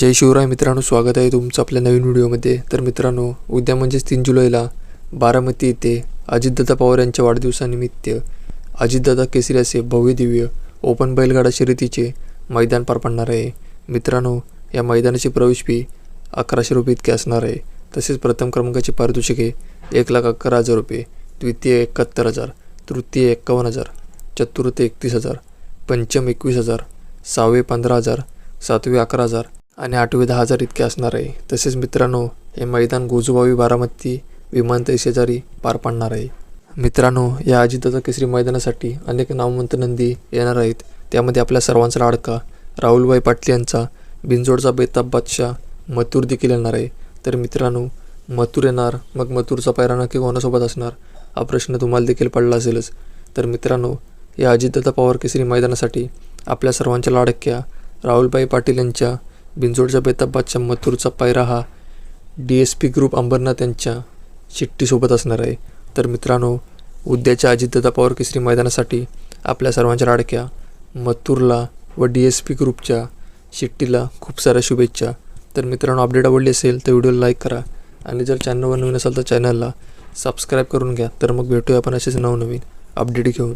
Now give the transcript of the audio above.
जय शिवराय मित्रांनो स्वागत आहे तुमचं आपल्या नवीन व्हिडिओमध्ये. तर मित्रांनो उद्या म्हणजेच तीन जुलैला बारामती येथे अजितदादा पवार यांच्या वाढदिवसानिमित्त अजितदादा केसरी असे भव्य दिव्य ओपन बैलगाडा शर्यतीचे मैदान पार पडणार आहे. मित्रांनो या मैदानाची प्रवेश फी अकराशे रुपये इतकी असणार आहे. तसेच प्रथम क्रमांकाचे पारितोषिके एक लाख अकरा हजार रुपये द्वितीय एकाहत्तर हजार तृतीय एक्कावन्न हजार चतुर्थ एकतीस हजार पंचम एकवीस हजार सहावे पंधरा हजार सातवे अकरा हजार आणि आठवे दहा हजार इतके असणार आहे. तसेच मित्रांनो हे मैदान गोजूबावी बारामती विमानतळ शेजारी पार पाडणार आहे. मित्रांनो या अजितदादा केसरी मैदानासाठी अनेक नामवंत नंदी येणार आहेत. त्यामध्ये आपल्या सर्वांचा लाडका राहुलभाई पाटील यांचा बिंजोडचा बेताब बादशाह मथुर देखील येणार आहे. तर मित्रांनो मथुर येणार मग मथुरचा पैरा नक्की कोणासोबत असणार? हा प्रश्न तुम्हाला देखील पडला असेलच. तर मित्रांनो या अजितदादा पवार केसरी मैदानासाठी आपल्या सर्वांच्या लाडक्या राहुलभाई पाटील यांच्या बिंजोडच्या बेताबादच्या मथुरचा पायरा हा D S P group Ambarnath यांच्या चिठ्ठीसोबत असणार आहे. तर मित्रांनो उद्याच्या अजितदादा पवार केसरी मैदानासाठी आपल्या सर्वांच्या लाडक्या मथुरला व डी एस पी ग्रुपच्या शिट्टीला खूप साऱ्या शुभेच्छा. तर मित्रांनो अपडेट आवडली असेल तर व्हिडिओला लाईक करा आणि जर चॅनलवर नवीन असाल तर चॅनलला सबस्क्राईब करून घ्या. तर मग भेटूया आपण असेच नवनवीन अपडेट घेऊन.